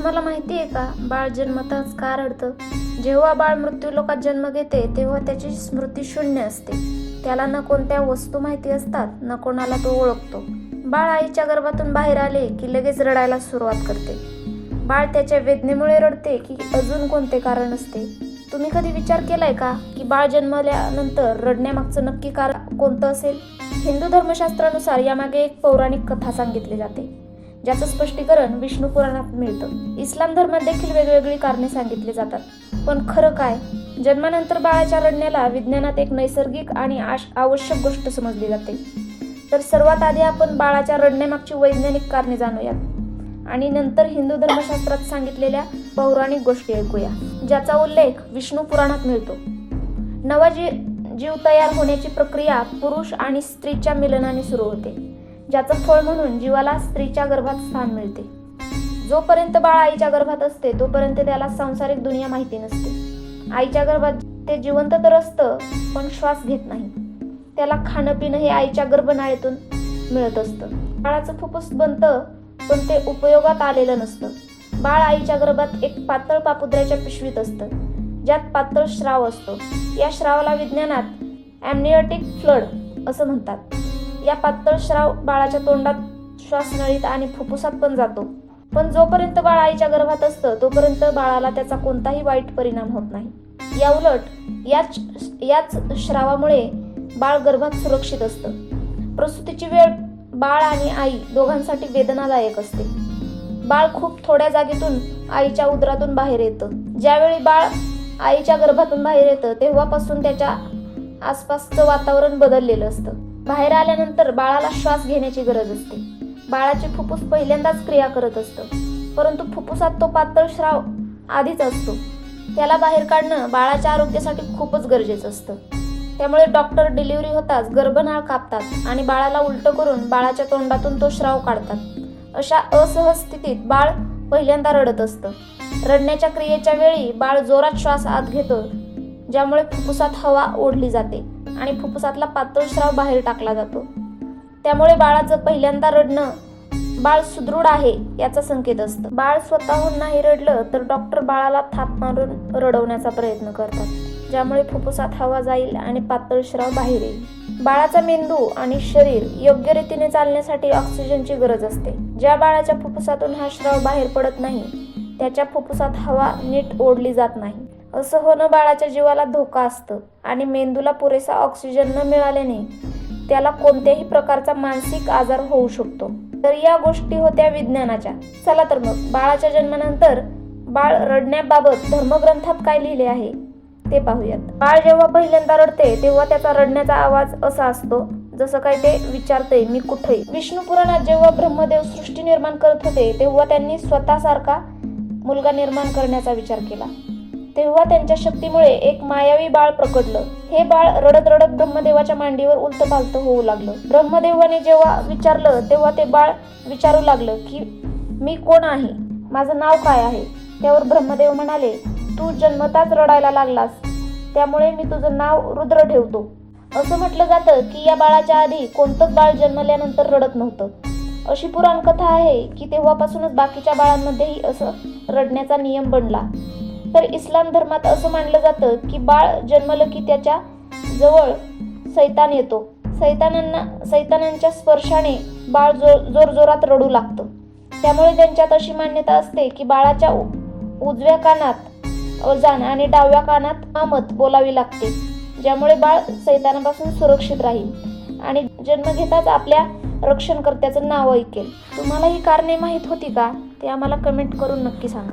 तुम्हाला माहिती आहे का? बाळ जन्मताच का रडतं? जेव्हा बाळ मृत्यू लोकात जन्म घेते तेव्हा त्याची स्मृती शून्य असते. त्याला न कोणत्या वस्तू माहिती असतात न कोणाला तो ओळखतो. बाळ आईच्या गर्भातून बाहेर आले की लगेच रडायला सुरुवात करते. बाळ त्याच्या वेदनेमुळे रडते की अजून कोणते कारण असते? तुम्ही कधी विचार केलाय का की बाळ जन्मल्यानंतर रडण्यामागचं नक्की कारण कोणतं असेल? हिंदू धर्मशास्त्रानुसार यामागे एक पौराणिक कथा सांगितली जाते. ज्याचं स्पष्टीकरण विष्णू पुराणात मिळतं. इस्लाम धर्मात देखील वेगवेगळी कारणे सांगितली जातात. पण खरं काय? जन्मानंतर बाळाच्या रडण्याला विज्ञानात एक नैसर्गिक आणि आश- आवश्यक गोष्ट समजली जाते. तर सर्वात आधी आपण बाळाच्या रडण्यामागची वैज्ञानिक कारणे जाणूयात. आणि नंतर हिंदू धर्मशास्त्रात सांगितलेल्या पौराणिक गोष्टी ऐकूया ज्याचा उल्लेख विष्णू पुराणात मिळतो. नवा जी जीव तयार होण्याची प्रक्रिया पुरुष आणि स्त्रीच्या मिलनाने सुरू होते. ज्याचं फळ म्हणून जीवाला स्त्रीच्या गर्भात स्थान मिळते. जोपर्यंत बाळ आईच्या गर्भात असते तोपर्यंत त्याला सांसारिक दुनिया माहिती नसते. आईच्या गर्भात ते जिवंत तर असतं पण श्वास घेत नाही. त्याला खाणं पिणं हे आईच्या गर्भनाळीतून मिळत असतं. बाळाचं फुफ्फुस बनतं पण ते उपयोगात आलेलं नसतं. बाळ आईच्या गर्भात एक पातळ पापुद्र्याच्या पिशवीत असतं ज्यात पातळ श्राव असतो. या श्रावाला विज्ञानात ॲमनियोटिक फ्लड असं म्हणतात. या पातळ श्राव बाळाच्या तोंडात श्वासनळीत आणि फुफ्फुसात पण जातो. पण जोपर्यंत बाळ आईच्या गर्भात असतं तोपर्यंत बाळाला त्याचा कोणताही वाईट परिणाम होत नाही. या उलट याच याच श्रावामुळे बाळ गर्भात सुरक्षित असतं. प्रसूतीची वेळ बाळ आणि आई दोघांसाठी वेदनादायक असते. बाळ खूप थोड्या जागेतून आईच्या उदरातून बाहेर येतं. ज्यावेळी बाळ आईच्या गर्भातून बाहेर येतं तेव्हापासून त्याच्या आसपासचं वातावरण बदललेलं असतं. बाहेर आल्यानंतर बाळाला श्वास घेण्याची गरज असते. बाळाचे फुफ्फुस पहिल्यांदाच क्रिया करत असतं. परंतु फुफ्फुसात तो पातळ श्राव आधीच असतो. त्याला बाहेर काढणं बाळाच्या आरोग्यासाठी खूपच गरजेचं असतं. त्यामुळे डॉक्टर डिलिव्हरी होताच गर्भनाळ कापतात आणि बाळाला उलटं करून बाळाच्या तोंडातून तो श्राव काढतात. अशा असहज स्थितीत बाळ पहिल्यांदा रडत असतं. रडण्याच्या क्रियेच्या वेळी बाळ जोरात श्वास आत घेतो ज्यामुळे फुफ्फुसात हवा ओढली जाते. आणि फुफ्फुसातला पातळ स्राव बाहेर टाकला जातो. त्यामुळे बाळाचं पहिल्यांदा रडणं बाळ सुदृढ आहे याचा संकेत असतं. बाळ स्वतःहून नाही रडलं तर डॉक्टर बाळाला थाप मारून रडवण्याचा प्रयत्न करतात. ज्यामुळे फुफ्फुसात हवा जाईल आणि पातळ श्राव बाहेर येईल. बाळाचा मेंदू आणि शरीर योग्य रीतीने चालण्यासाठी ऑक्सिजनची गरज असते. ज्या बाळाच्या फुफ्फुसातून हा श्राव बाहेर पडत नाही त्याच्या फुफ्फुसात हवा नीट ओढली जात नाही. असं होणं बाळाच्या जीवाला धोका असतं. आणि मेंदूला पुरेसा ऑक्सिजन न मिळाल्याने त्याला कोणत्याही प्रकारचा मानसिक आजार होऊ शकतो. तर या गोष्टी होत्या विज्ञानाच्या. चला तर मग बाळाच्या जन्मानंतर बाळ रडण्याबाबत धर्मग्रंथात काय लिहिले आहे ते पाहूयात. बाळ जेव्हा पहिल्यांदा रडते तेव्हा त्याचा रडण्याचा आवाज असा असतो जसं काय ते विचारते मी कुठे? विष्णू पुराणात जेव्हा ब्रह्मदेव सृष्टी निर्माण करत होते तेव्हा त्यांनी स्वतःसारखा मुलगा निर्माण करण्याचा विचार केला. तेव्हा त्यांच्या शक्तीमुळे एक मायावी बाळ प्रकटलं. हे बाळ रडत रडत ब्रह्मदेवाच्या मांडीवर उलत पालत होऊ लागलं. ब्रह्मदेवाने जेव्हा विचारलं तेव्हा ते बाळ विचारू लागलं की मी कोण आहे? माझं नाव काय आहे? त्यावर ब्रह्मदेव म्हणाले तू जन्मताच रडायला लागलास. त्यामुळे मी तुझं नाव रुद्र ठेवतो. असं म्हटलं जातं की या बाळाच्या आधी कोणतंच बाळ जन्मल्यानंतर रडत नव्हतं. अशी पुराण कथा आहे की तेव्हापासूनच बाकीच्या बाळांमध्येही असं रडण्याचा नियम बनला. तर इस्लाम धर्मात असं मानलं जातं की बाळ जन्मलं की त्याच्याजवळ सैतान येतो. सैतानांना सैतानांच्या स्पर्शाने बाळ जोर जोरजोरात रडू लागतं. त्यामुळे त्यांच्यात अशी मान्यता असते की बाळाच्या उ- उजव्या कानात अजान आणि डाव्या कानात आमत बोलावी लागते ज्यामुळे बाळ सैतानापासून सुरक्षित राहील आणि जन्म घेताच आपल्या रक्षणकर्त्याचं नाव ऐकेल. तुम्हाला ही कारणे माहीत होती का? ते आम्हाला कमेंट करून नक्की सांगा.